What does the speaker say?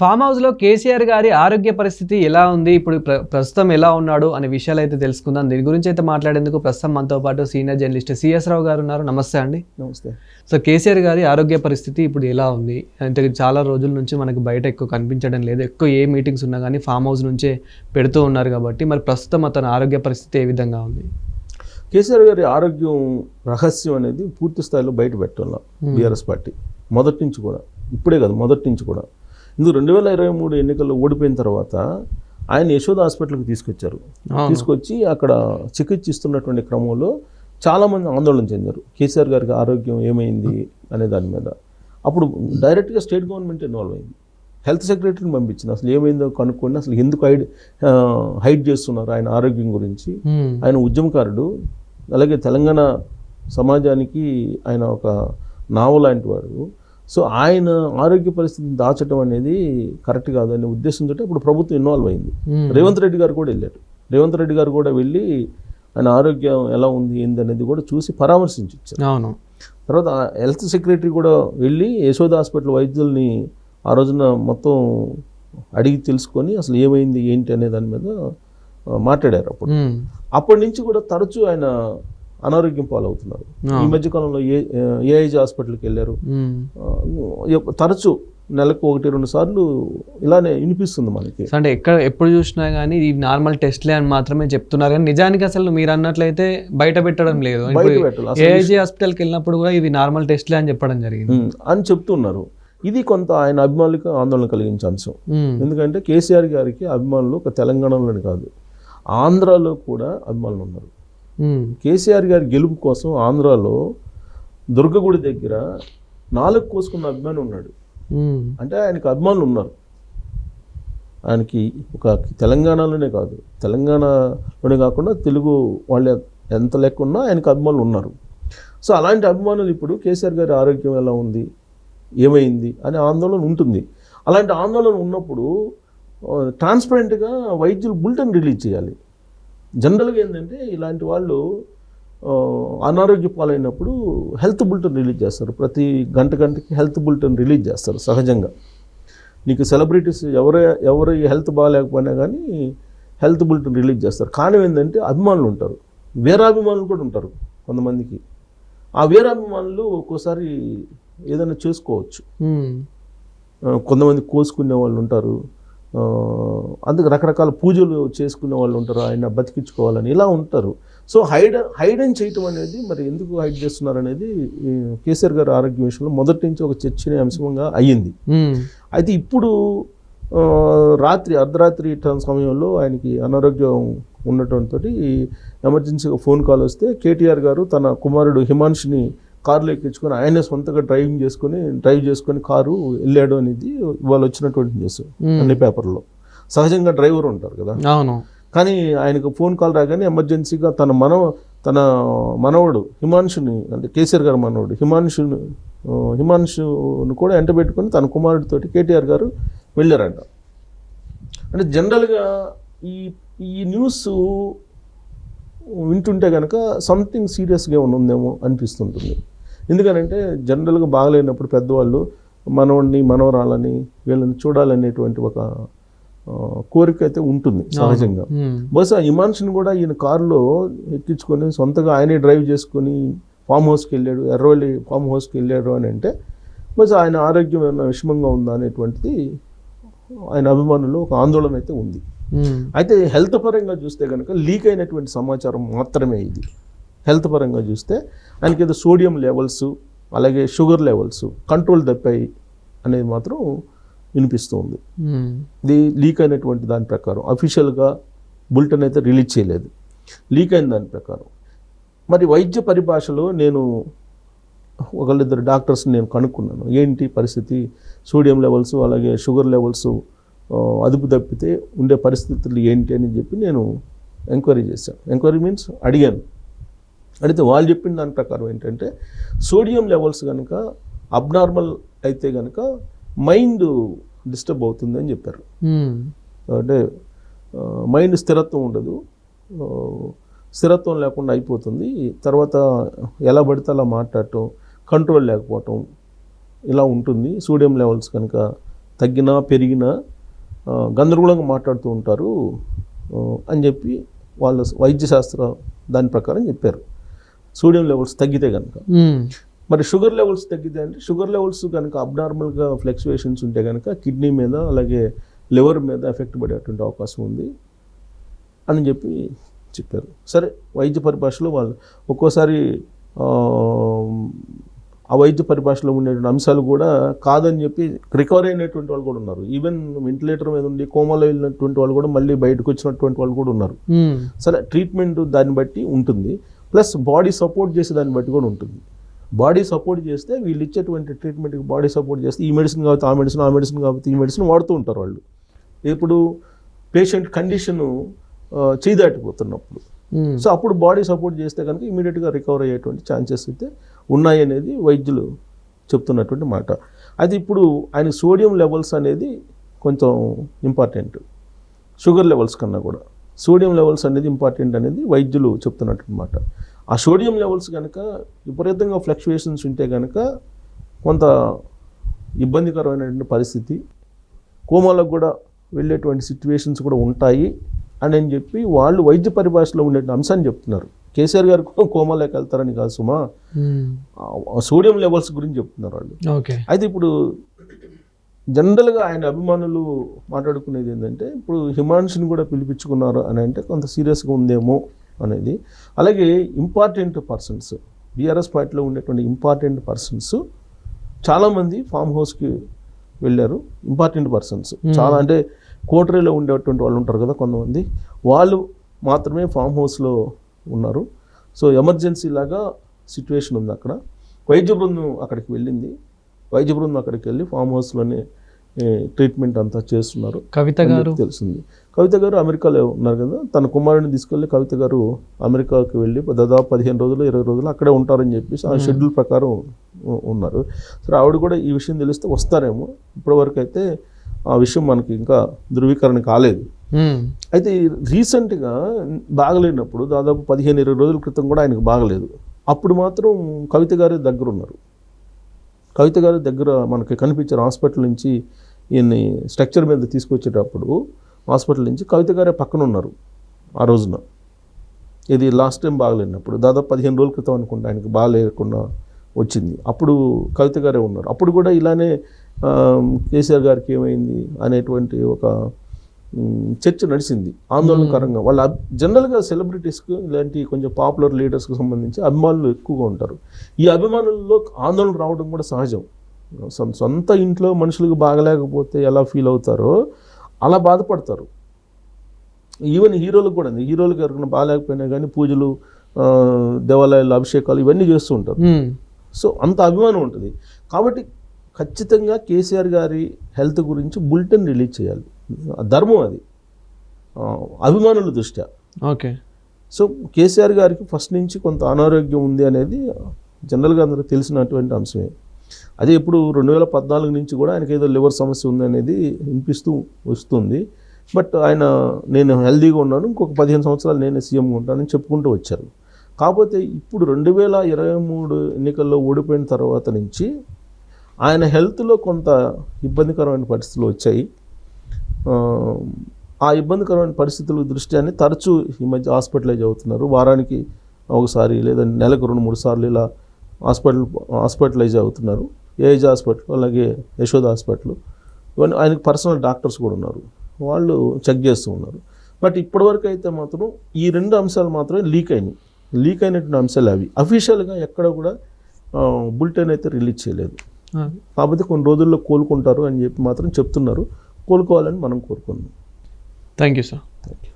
Form హౌస్లో కేసీఆర్ గారి ఆరోగ్య పరిస్థితి ఎలా ఉంది? ఇప్పుడు ప్ర ప్రస్తుతం ఎలా ఉన్నాడు? అనే విషయాలు అయితే తెలుసుకుందాం. దీని గురించి అయితే మాట్లాడేందుకు ప్రస్తుతం మనతో పాటు సీనియర్ జర్నలిస్ట్ సిఎస్ రావు గారు ఉన్నారు. నమస్తే అండి. నమస్తే. సో కేసీఆర్ గారి ఆరోగ్య పరిస్థితి ఇప్పుడు ఎలా ఉంది? అంటే చాలా రోజుల నుంచి మనకు బయట ఎక్కువ కనిపించడం లేదు. ఎక్కువ ఏ మీటింగ్స్ ఉన్నా కానీ ఫామ్ హౌస్ నుంచే పెడుతూ ఉన్నారు కాబట్టి మరి ప్రస్తుతం అతని ఆరోగ్య పరిస్థితి ఏ విధంగా ఉంది? కేసీఆర్ గారి ఆరోగ్యం రహస్యం అనేది పూర్తి స్థాయిలో బయట పెట్టాల బీఆర్ఎస్ పార్టీ. మొదటి నుంచి కూడా. ఇప్పుడే కాదు మొదటి నుంచి కూడా. ఇందుకు రెండు వేల ఇరవై మూడు ఎన్నికల్లో ఓడిపోయిన తర్వాత ఆయన యశోద హాస్పిటల్కి తీసుకొచ్చారు. తీసుకొచ్చి అక్కడ చికిత్స ఇస్తున్నటువంటి క్రమంలో చాలామంది ఆందోళన చెందారు. కేసీఆర్ గారికి ఆరోగ్యం ఏమైంది అనే దాని మీద. అప్పుడు డైరెక్ట్గా స్టేట్ గవర్నమెంట్ ఇన్వాల్వ్ అయింది. హెల్త్ సెక్రటరీని పంపించింది. అసలు ఏమైందో కనుక్కోండి అసలు ఎందుకు హైడ్ హైడ్ చేస్తున్నారు ఆయన ఆరోగ్యం గురించి. ఆయన ఉద్యమకారుడు. అలాగే తెలంగాణ సమాజానికి ఆయన ఒక నావ లాంటి వాడు. సో ఆయన ఆరోగ్య పరిస్థితిని దాచడం అనేది కరెక్ట్ కాదు అనే ఉద్దేశంతో అప్పుడు ప్రభుత్వం ఇన్వాల్వ్ అయింది. మ్మ్. రేవంత్ రెడ్డి గారు కూడా వెళ్ళారు. రేవంత్ రెడ్డి గారు కూడా వెళ్ళి ఆయన ఆరోగ్యం ఎలా ఉంది ఏంది అనేది కూడా చూసి పరామర్శించి ఇచ్చారు అవును. తర్వాత హెల్త్ సెక్రటరీ కూడా వెళ్ళి యశోద హాస్పిటల్ వైద్యుల్ని ఆ రోజున మొత్తం అడిగి తెలుసుకొని అసలు ఏమైంది ఏంటి అనే దాని మీద మాట్లాడారు అప్పుడు. మ్మ్. అప్పటి నుంచి కూడా తరచూ ఆయన అనారోగ్యం పాలవుతున్నారు. ఈ మధ్య కాలంలో ఏ ఏఐజీ హాస్పిటల్కి వెళ్ళారు. తరచూ నెలకు ఒకటి రెండు సార్లు ఇలానే వినిపిస్తుంది మనకి. అంటే ఎక్కడ ఎప్పుడు చూసినా కానీ ఈ నార్మల్ టెస్ట్లే అని మాత్రమే చెప్తున్నారు. కానీ నిజానికి అసలు మీరు అన్నట్లయితే బయట పెట్టడం లేదు. ఏఐజీ హాస్పిటల్కి వెళ్ళినప్పుడు కూడా ఇవి నార్మల్ టెస్ట్లే అని చెప్పడం జరిగింది. అని చెప్తున్నారు. ఇది కొంత ఆయన అభిమానులకు ఆందోళన కలిగించే అంశం. ఎందుకంటే కేసీఆర్ గారికి అభిమానులు ఒక తెలంగాణలోనే కాదు ఆంధ్రాలో కూడా అభిమానులు ఉన్నారు. కేసీఆర్ గారి గెలుపు కోసం ఆంధ్రాలో దుర్గగుడి దగ్గర నాలుగు కోసుకున్న అభిమాని ఉన్నాడు. అంటే ఆయనకి అభిమానులు ఉన్నారు. ఆయనకి ఒక తెలంగాణలోనే కాదు తెలంగాణలోనే కాకుండా తెలుగు వాళ్ళు ఎంత లెక్క ఉన్నా ఆయనకి అభిమానులు ఉన్నారు. సో అలాంటి అభిమానులు ఇప్పుడు కేసీఆర్ గారి ఆరోగ్యం ఎలా ఉంది ఏమైంది అనే ఆందోళన ఉంటుంది. అలాంటి ఆందోళన ఉన్నప్పుడు ట్రాన్స్పరెంట్గా వైద్యులు బులెటిన్ రిలీజ్ చేయాలి. జనరల్గా ఏంటంటే ఇలాంటి వాళ్ళు అనారోగ్య పాలైనప్పుడు హెల్త్ బులెటిన్ రిలీజ్ చేస్తారు. ప్రతి గంట గంటకి హెల్త్ బులెటిన్ రిలీజ్ చేస్తారు సహజంగా. నీకు సెలబ్రిటీస్ ఎవరు ఎవరు హెల్త్ బాగాలేకపోయినా కానీ హెల్త్ బులెటిన్ రిలీజ్ చేస్తారు. కానీ ఏంటంటే అభిమానులు ఉంటారు. వీరాభిమానులు కూడా ఉంటారు కొంతమందికి. ఆ వీరాభిమానులు ఒక్కోసారి ఏదైనా చేసుకోవచ్చు. కొంతమంది కోసుకునే వాళ్ళు ఉంటారు. అందుకు రకరకాల పూజలు చేసుకునే వాళ్ళు ఉంటారు ఆయన బతికించుకోవాలని ఇలా ఉంటారు సో హైడ్ హైడ్ అని చేయటం అనేది మరి ఎందుకు హైడ్ చేస్తున్నారు అనేది కేసీఆర్ గారి ఆరోగ్య విషయంలో మొదటి నుంచి ఒక చర్చనీయాంశంగా అయ్యింది మ్మ్. అయితే ఇప్పుడు రాత్రి అర్ధరాత్రి సమయంలో ఆయనకి అనారోగ్యం ఉండటంతో ఎమర్జెన్సీగా ఫోన్ కాల్ వస్తే కేటీఆర్ గారు తన కుమారుడు హిమాంష్ని కారులో ఎక్కించుకొని ఆయనే సొంతగా డ్రైవింగ్ చేసుకొని డ్రైవ్ చేసుకొని కారు వెళ్ళాడు అనేది ఇవాళ వచ్చినటువంటి న్యూస్. అన్ని పేపర్లో. సహజంగా డ్రైవర్ ఉంటారు కదా. అవును. కానీ ఆయనకు ఫోన్ కాల్ రాగానే ఎమర్జెన్సీగా తన మనవ తన మనవడు హిమాంశుని అంటే కేసీఆర్ గారు మనవడు హిమాంశుని ఆ, హిమాంశుని కూడా ఎంట పెట్టుకొని తన కుమారుడితోటి కేటీఆర్ గారు వెళ్ళారంట. అంటే జనరల్గా ఈ ఈ న్యూస్ వింటుంటే కనుక సంథింగ్ సీరియస్గా ఉందేమో అనిపిస్తుంటుంది. ఎందుకనంటే జనరల్గా బాగలేనప్పుడు పెద్దవాళ్ళు మనవడిని మనవరాలని వీళ్ళని చూడాలనేటువంటి ఒక కోరిక అయితే ఉంటుంది సహజంగా. బహుశా హిమాన్షుని కూడా ఈయన కారులో ఎక్కించుకొని సొంతగా ఆయనే డ్రైవ్ చేసుకొని ఫామ్ హౌస్కి వెళ్ళాడు ఎర్రవల్లి ఫామ్ హౌస్కి వెళ్ళాడు అని అంటే బహుశా ఆయన ఆరోగ్యం ఏమైనా విషమంగా ఉందా అనేటువంటిది ఆయన అభిమానుల్లో ఒక ఆందోళన అయితే ఉంది. అయితే హెల్త్ పరంగా చూస్తే కనుక లీక్ అయినటువంటి సమాచారం మాత్రమే ఇది హెల్త్ పరంగా చూస్తే ఆయనకి ఏదో సోడియం లెవెల్స్ అలాగే షుగర్ లెవెల్స్ కంట్రోల్ తప్పాయి అనేది మాత్రం వినిపిస్తూ ఉంది. మ్మ్. ఇది లీక్ అయినటువంటి దాని ప్రకారం. అఫీషియల్గా బులెటిన్ అయితే రిలీజ్ చేయలేదు. లీక్ అయిన దాని ప్రకారం. మరి వైద్య పరిభాషలో నేను ఒకళ్ళిద్దరు డాక్టర్స్ నేను కనుక్కున్నాను. ఏంటి పరిస్థితి? సోడియం లెవెల్స్ అలాగే షుగర్ లెవెల్స్ అదుపు తప్పితే ఉండే పరిస్థితులు ఏంటి అని చెప్పి నేను ఎంక్వైరీ చేశాను. ఎంక్వైరీ మీన్స్ అడిగాను. అడిగితే వాళ్ళు చెప్పిన దాని ప్రకారం ఏంటంటే సోడియం లెవెల్స్ కనుక అబ్నార్మల్ అయితే కనుక మైండ్ డిస్టర్బ్ అవుతుంది అని చెప్పారు. అంటే మైండ్ స్థిరత్వం ఉండదు. స్థిరత్వం లేకుండా అయిపోతుంది. తర్వాత ఎలా పడితే అలా మాట్లాడటం కంట్రోల్ లేకపోవటం ఇలా ఉంటుంది. సోడియం లెవెల్స్ కనుక తగ్గినా పెరిగినా గందరగోళంగా మాట్లాడుతూ ఉంటారు అని చెప్పి వాళ్ళ వైద్య శాస్త్ర దాని ప్రకారం చెప్పారు. సోడియం లెవెల్స్ తగ్గితే కనుక. మరి షుగర్ లెవెల్స్ తగ్గితే అంటే షుగర్ లెవెల్స్ కనుక అబ్నార్మల్గా ఫ్లక్చువేషన్స్ ఉంటే కనుక కిడ్నీ మీద అలాగే లివర్ మీద ఎఫెక్ట్ పడేటువంటి అవకాశం ఉంది అని చెప్పి చెప్పారు. సరే వైద్య పరిభాషలో వాళ్ళు ఒక్కోసారి ఆ, వైద్య పరిభాషలో ఉండేటువంటి అంశాలు కూడా కాదని చెప్పి రికవర్ అయినటువంటి వాళ్ళు కూడా ఉన్నారు. ఈవెన్ వెంటిలేటర్ మీద ఉండి కోమాలో వెళ్ళినటువంటి వాళ్ళు కూడా మళ్ళీ బయటకు వచ్చినటువంటి వాళ్ళు కూడా ఉన్నారు. సరే ట్రీట్మెంట్ దాన్ని బట్టి ఉంటుంది. ప్లస్ బాడీ సపోర్ట్ చేసే దాన్ని బట్టి కూడా ఉంటుంది. బాడీ సపోర్ట్ చేస్తే వీళ్ళు ఇచ్చేటువంటి ట్రీట్మెంట్కి బాడీ సపోర్ట్ చేస్తే ఈ మెడిసిన్ కాబట్టి ఆ మెడిసిన్ ఆ మెడిసిన్ కాబట్టి ఈ మెడిసిన్ వాడుతూ ఉంటారు వాళ్ళు. ఇప్పుడు పేషెంట్ కండిషను చేదాటిపోతున్నప్పుడు మ్మ్. సో అప్పుడు బాడీ సపోర్ట్ చేస్తే కనుక ఇమీడియట్గా రికవర్ అయ్యేటువంటి ఛాన్సెస్ అయితే ఉన్నాయి అనేది వైద్యులు చెప్తున్నటువంటి మాట. అది ఇప్పుడు ఆయన సోడియం లెవెల్స్ అనేది కొంచెం ఇంపార్టెంట్. షుగర్ లెవెల్స్ కన్నా కూడా. సోడియం లెవెల్స్ అనేది ఇంపార్టెంట్ అనేది వైద్యులు చెప్తున్నట్టు అనమాట ఆ సోడియం లెవెల్స్ కనుక విపరీతంగా ఫ్లక్చువేషన్స్ ఉంటే కనుక కొంత ఇబ్బందికరమైనటువంటి పరిస్థితి కోమాలకు కూడా వెళ్ళేటువంటి సిచ్యువేషన్స్ కూడా ఉంటాయి అని అని చెప్పి వాళ్ళు వైద్య పరిభాషలో ఉండే అంశాన్ని చెప్తున్నారు. కేసీఆర్ గారు కూడా కోమాలోకి వెళ్తారని కాదు సుమా. సోడియం లెవెల్స్ గురించి చెప్తున్నారు వాళ్ళు. ఓకే. అయితే ఇప్పుడు జనరల్గా ఆయన అభిమానులు మాట్లాడుకునేది ఏంటంటే ఇప్పుడు హిమాంశుని కూడా పిలిపించుకున్నారు అని అంటే కొంత సీరియస్గా ఉందేమో అనేది. అలాగే ఇంపార్టెంట్ పర్సన్స్ బీఆర్ఎస్ పార్టీలో ఉండేటువంటి ఇంపార్టెంట్ పర్సన్స్ చాలామంది ఫామ్ హౌస్కి వెళ్ళారు. Important persons. చాలా అంటే కోటరీలో ఉండేటువంటి వాళ్ళు ఉంటారు కదా కొంతమంది. వాళ్ళు మాత్రమే ఫామ్ హౌస్లో ఉన్నారు. సో ఎమర్జెన్సీ లాగా సిచ్యువేషన్ ఉంది అక్కడ. వైద్య బృందం అక్కడికి వెళ్ళింది. వైద్య బృందం అక్కడికి వెళ్ళి ఫామ్ హౌస్లోనే ట్రీట్మెంట్ అంతా చేస్తున్నారు. కవిత గారు? తెలిసింది. కవిత గారు అమెరికాలో ఉన్నారు కదా తన కుమారుడిని తీసుకెళ్ళి కవిత గారు అమెరికాకి వెళ్ళి దాదాపు పదిహేను రోజులు ఇరవై రోజులు అక్కడే ఉంటారని చెప్పేసి ఆ షెడ్యూల్ ప్రకారం ఉన్నారు. సరే ఆవిడ కూడా ఈ విషయం తెలిస్తే వస్తారేమో. ఇప్పటివరకు అయితే ఆ విషయం మనకి ఇంకా ధృవీకరణ కాలేదు. అయితే రీసెంట్గా బాగలేనప్పుడు దాదాపు పదిహేను ఇరవై రోజుల క్రితం కూడా ఆయనకు బాగలేదు. అప్పుడు మాత్రం కవిత గారి దగ్గర ఉన్నారు కవిత గారి దగ్గర మనకి కనిపించారు హాస్పిటల్ నుంచి ఈయన్ని స్ట్రక్చర్ మీద తీసుకొచ్చేటప్పుడు హాస్పిటల్ నుంచి కవిత గారే పక్కన ఉన్నారు ఆ రోజున. ఇది లాస్ట్ టైం బాగలేనప్పుడు దాదాపు పదిహేను రోజుల క్రితం అనుకుంటా ఆయనకి బాగాలేకుండా వచ్చింది. అప్పుడు కవిత గారే ఉన్నారు. అప్పుడు కూడా ఇలానే కేసీఆర్ గారికి ఏమైంది అనేటువంటి ఒక చర్చ నడిచింది. ఆందోళనకరంగా. వాళ్ళ జనరల్గా సెలబ్రిటీస్కి ఇలాంటి కొంచెం పాపులర్ లీడర్స్కి సంబంధించి అభిమానులు ఎక్కువగా ఉంటారు. ఈ అభిమానుల్లో ఆందోళన రావడం కూడా సహజం. సొంత ఇంట్లో మనుషులకు బాగలేకపోతే ఎలా ఫీల్ అవుతారో అలా బాధపడతారు. ఈవెన్ హీరోలకు కూడా. హీరోలకు ఎవరికైనా బాగాలేకపోయినా కానీ పూజలు దేవాలయాలు అభిషేకాలు ఇవన్నీ చేస్తూ ఉంటారు. సో అంత అభిమానం ఉంటుంది. కాబట్టి ఖచ్చితంగా కేసీఆర్ గారి హెల్త్ గురించి బులెటిన్ రిలీజ్ చేయాలి. ధర్మం అది. అభిమానుల దృష్ట్యా. ఓకే. సో కేసీఆర్ గారికి ఫస్ట్ నుంచి కొంత అనారోగ్యం ఉంది అనేది జనరల్గా అందరికి తెలిసినటువంటి అంశమే. అదే ఇప్పుడు రెండు వేల పద్నాలుగు నుంచి కూడా ఆయనకి ఏదో లివర్ సమస్య ఉంది అనేది వినిపిస్తూ వస్తుంది. బట్ ఆయన నేను హెల్దీగా ఉన్నాను ఇంకొక పదిహేను సంవత్సరాలు నేనే సీఎంగా ఉంటానని చెప్పుకుంటూ వచ్చారు. కాకపోతే ఇప్పుడు రెండు వేల ఇరవై మూడు ఎన్నికల్లో ఓడిపోయిన తర్వాత నుంచి ఆయన హెల్త్లో కొంత ఇబ్బందికరమైన పరిస్థితులు వచ్చాయి. ఆ, ఇబ్బందికరమైన పరిస్థితుల దృష్ట్యాన్ని తరచూ ఈ మధ్య హాస్పిటలైజ్ అవుతున్నారు. వారానికి ఒకసారి లేదా నెలకు రెండు మూడు సార్లు ఇలా హాస్పిటల్ హాస్పిటలైజ్ అవుతున్నారు. ఏజ్ హాస్పిటల్ అలాగే యశోద హాస్పిటల్. ఇవన్నీ ఆయనకి పర్సనల్ డాక్టర్స్ కూడా ఉన్నారు. వాళ్ళు చెక్ చేస్తూ ఉన్నారు. బట్ ఇప్పటివరకు అయితే మాత్రం ఈ రెండు అంశాలు మాత్రమే లీక్ అయినాయి. లీక్ అయినటువంటి అంశాలు అవి. అఫీషియల్గా ఎక్కడ కూడా బులెటిన్ అయితే రిలీజ్ చేయలేదు. కాకపోతే కొన్ని రోజుల్లో కోలుకుంటారు అని చెప్పి మాత్రం చెప్తున్నారు. కోలుకోవాలని మనం కోరుకుందాం thank you sir thank you